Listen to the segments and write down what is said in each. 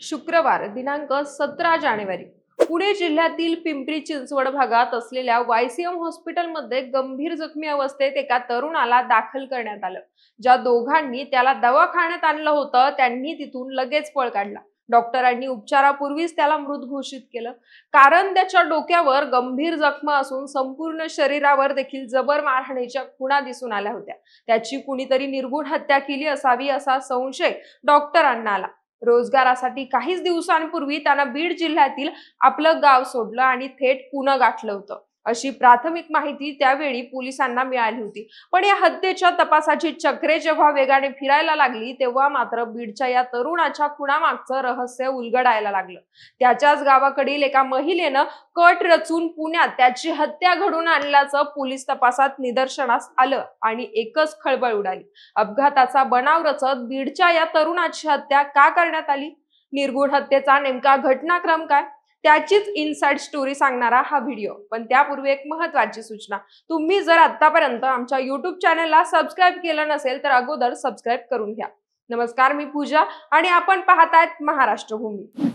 शुक्रवार दिनांक सतरा जानेवारी. पुणे जिल्ह्यातील पिंपरी चिंचवड भागात असलेल्या वायसीएम हॉस्पिटलमध्ये गंभीर जखमी अवस्थेत एका तरुणाला दाखल करण्यात आलं. ज्या दोघांनी त्याला दवाखान्यात आणलं होतं त्यांनी तिथून लगेच पळ काढला. डॉक्टरांनी उपचारापूर्वीच त्याला मृत घोषित केलं. कारण त्याच्या डोक्यावर गंभीर जखमा असून संपूर्ण शरीरावर देखील जबर मारहाणीच्या खुणा दिसून आल्या होत्या. त्याची कुणीतरी निर्गुण हत्या केली असावी असा संशय डॉक्टरांना आला. रोजगारासाठी काहीच दिवसांपूर्वी त्यानं बीड जिल्ह्यातील आपलं गाव सोडलं आणि थेट पुणं गाठलं होतं. अशी प्राथमिक माहिती त्यावेळी पोलिसांना मिळाली होती. पण या हत्येच्या तपासाची चक्रे जेव्हा वेगाने फिरायला लागली तेव्हा मात्र बीडच्या या तरुणाच्या खुणामागचं रहस्य उलगडायला लागलं. त्याच्याच गावाकडील एका महिलेनं कट रचून पुण्यात त्याची हत्या घडून आणल्याचं पोलीस तपासात निदर्शनास आलं आणि एकच खळबळ उडाली. अपघाताचा बनाव रचत बीडच्या या तरुणाची हत्या का करण्यात आली? निर्गुण हत्येचा नेमका घटनाक्रम काय? त्याचीच इनसाइड स्टोरी सांगणारा हा व्हिडिओ पण त्यापूर्वी एक महत्वाची सूचना. तुम्ही जर आतापर्यंत आमच्या युट्यूब चॅनलला सबस्क्राईब केलं नसेल तर अगोदर सबस्क्राईब करून घ्या. नमस्कार मी पूजा आणि आपण पाहतायत महाराष्ट्र भूमी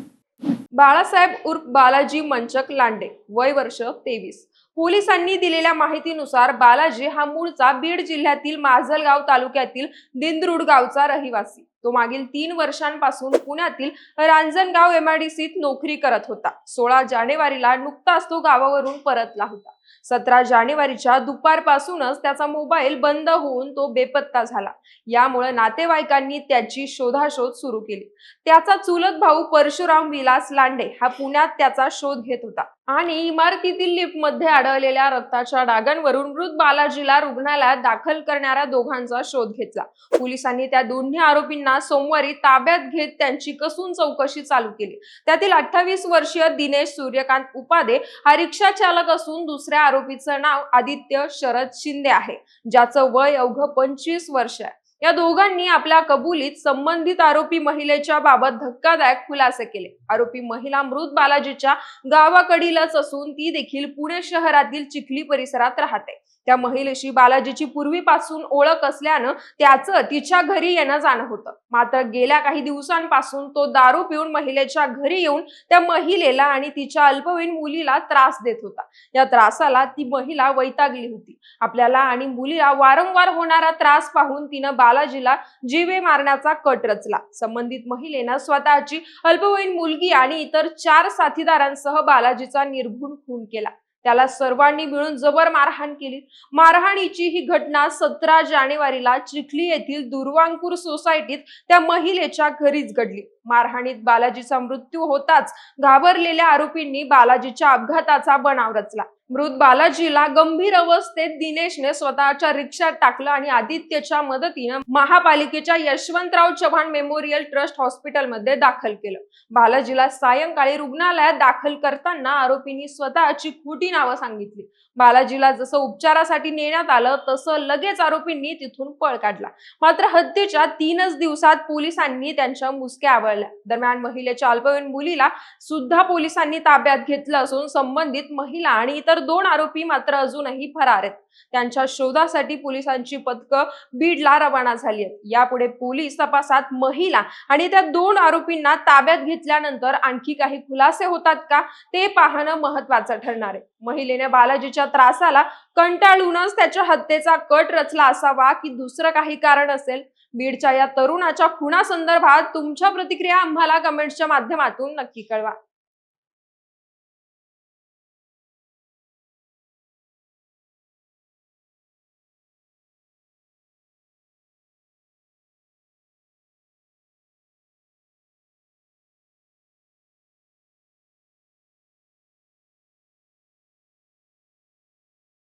बाळासाहेब उर्फ बालाजी मंचक लांडे वय वर्ष तेवीस. पोलिसांनी दिलेल्या माहितीनुसार बालाजी हा मूळचा बीड जिल्ह्यातील माजलगाव तालुक्यातील दिंद्रुड गावचा रहिवासी. तो मागील तीन वर्षांपासून पुण्यातील रांजणगाव एमआयडीसीत नोकरी करत होता. सोळा जानेवारीला नुकताच तो गावावरून परतला होता. सतरा जानेवारीच्या दुपारपासूनच त्याचा मोबाईल बंद होऊन तो बेपत्ता झाला. यामुळे नातेवाईकांनी त्याची शोधाशोध सुरू केली. त्याचा चुलत भाऊ परशुराम विलास लांडे हा पुण्यात त्याचा शोध घेत होता. आणि इमारतीतील लिफ्टमध्ये आढळलेल्या रक्ताच्या डागांवरून मृत बालाजीला रुग्णालयात दाखल करणाऱ्या दोघांचा शोध घेतला. पोलिसांनी त्या दोन्ही आरोपींना सोमवारी ताब्यात घेत त्यांची कसून चौकशी चालू केली. त्यातील अठ्ठावीस वर्षीय दिनेश सूर्यकांत उपादे हा रिक्षा चालक असून दुसऱ्या आरोपीचं नाव आदित्य शरद शिंदे आहे ज्याचं वय अवघं पंचवीस वर्ष आहे. या दोघांनी आपल्या कबुलीत संबंधित आरोपी महिलेच्या बाबत धक्कादायक खुलासे केले. आरोपी महिला मृत बालाजीच्या गावाकडीलच असून ती देखील पुणे शहरातील चिखली परिसरात राहते. त्या महिलेशी बालाजीची पूर्वीपासून ओळख असल्यानं त्याचं तिच्या घरी येणं जाणं होतं. मात्र गेल्या काही दिवसांपासून तो दारू पिऊन महिलेच्या घरी येऊन त्या महिलेला आणि तिच्या अल्पवयीन मुलीला त्रास देत होता. या त्रासाला ती महिला वैतागली होती. आपल्याला आणि मुलीला वारंवार होणारा त्रास पाहून तिनं बालाजीला जीवे मारण्याचा कट रचला. संबंधित महिलेनं स्वतःची अल्पवयीन मुलगी आणि इतर चार साथीदारांसह बालाजीचा निर्घुण खून केला. त्याला सर्वांनी मिळून जबर मारहाण केली. मारहाणीची ही घटना सतरा जानेवारीला चिखली येथील दुर्वांकूर सोसायटीत त्या महिलेच्या घरीच घडली. मारहाणीत बालाजीचा मृत्यू होताच घाबरलेल्या आरोपींनी बालाजीच्या अपघाताचा बनाव रचला. मृत बालाजीला गंभीर अवस्थेत दिनेशने स्वतःच्या रिक्षात टाकलं आणि आदित्यच्या मदतीनं महापालिकेच्या यशवंतराव चव्हाण मेमोरियल ट्रस्ट हॉस्पिटलमध्ये दाखल केलं. बालाजीला सायंकाळी रुग्णालयात दाखल करताना आरोपींनी स्वतःची खोटी नावं सांगितली. बालाजीला जसं उपचारासाठी नेण्यात आलं तसं लगेच आरोपींनी तिथून पळ काढला. मात्र हत्येच्या तीनच दिवसात पोलिसांनी त्यांच्या मुसक्या आवळल्या दरम्यान महिलेच्या अल्पवयीन मुलीला सुद्धा पोलिसांनी ताब्यात घेतलं असून संबंधित महिला आणि इतर दोन आरोपी मात्र अजूनही फरार आहेत. त्यांच्या शोधासाठी पोलिसांची पथकं बीडला रवाना झाली आहेत. यापुढे पोलीस तपासात महिला आणि त्या दोन आरोपींना ताब्यात घेतल्यानंतर आणखी काही खुलासे होतात का ते पाहणं महत्वाचं ठरणार आहे. महिलेने बालाजीच्या त्रासाला कंटाळूनच त्याच्या हत्येचा कट रचला असावा की दुसरं काही कारण असेल? बीडच्या या तरुणाच्या खुणासंदर्भात तुमच्या प्रतिक्रिया आम्हाला कमेंट्सच्या माध्यमातून नक्की कळवा.